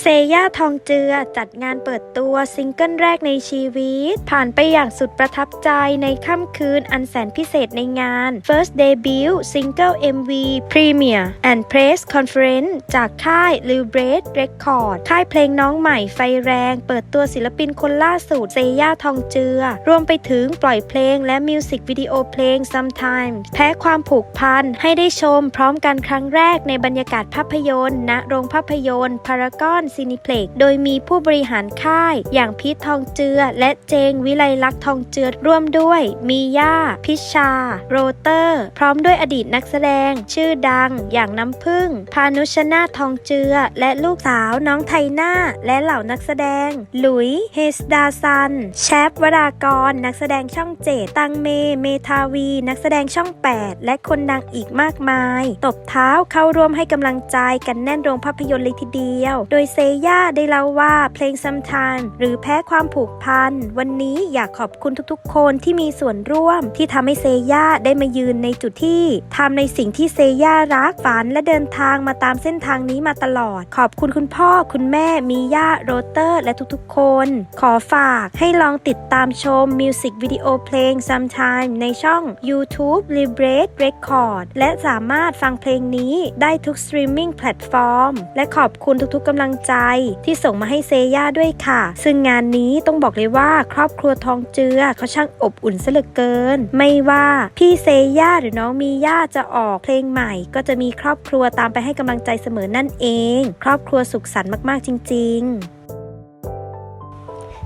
เซย่าทองเจือจัดงานเปิดตัวซิงเกิลแรกในชีวิต ผ่านไปอย่างสุดประทับใจในค่ำคืนอันแสนพิเศษในงาน First Debut Single MV Premiere and Press Conference จากค่าย l i b r a t Record ค่ายเพลงน้องใหม่ไฟแรง เปิดตัวศิลปินคนล่าสุดเซย่าทองเจือ รวมไปถึงปล่อยเพลงและมิวสิกวิดีโอเพลง Sometimes แพ้ความผูกพันให้ได้ชมพร้อมกันครั้งแรกในบรรยากาศภาพยนตร์ณโรงภาพยนตร์พารากอนซินิเพล็กโดยมีผู้บริหารค่าย อย่างพีททองเจือ และเจงวิไลลักษ์ทองเจือร่วมด้วย มีย่า พิชา โรเตอร์ พร้อมด้วยอดีตนักแสดง ชื่อดัง อย่างน้ำพึ่ง พานุชนาทองเจือ และลูกสาวน้องไทน่า และเหล่านักแสดง หลุย เฮสดาซัน แชปวรากร นักแสดงช่องเจตังเม เมทาวี นักแสดงช่อง 8 และคนดังอีกมากมาย ตบเท้าเข้าร่วมให้กำลังใจกันแน่นโรงภาพยนตร์เลยทีเดียว โดยเซย่าได้เล่าว่าเพลง Sometime หรือแพ้ความผูกพัน วันนี้อยากขอบคุณทุกๆ คนที่มีส่วนร่วม ที่ทำให้เซย่าได้มายืนในจุดที่ทำในสิ่งที่เซย่ารักฝันและเดินทางมาตามเส้นทางนี้มาตลอด ขอบคุณคุณพ่อคุณแม่มีย่าโรเตอร์ และทุกๆ คน ขอฝากให้ลองติดตามชมมิวสิกวิดีโอเพลง Sometime ในช่อง YouTube l i b r a t e Record และสามารถฟังเพลงนี้ได้ทุกสตรีมมิ่งแพลตฟอร์มและขอบคุณทุกๆกำลังใจที่ส่งมาให้เซย่าด้วยค่ะ ซึ่งงานนี้ต้องบอกเลยว่าครอบครัวทองเจือเขาช่างอบอุ่นซะเหลือเกิน ไม่ว่าพี่เซย่าหรือน้องมีย่าจะออกเพลงใหม่ ก็จะมีครอบครัวตามไปให้กำลังใจเสมอนั่นเอง ครอบครัวสุขสันต์มากๆจริง ๆ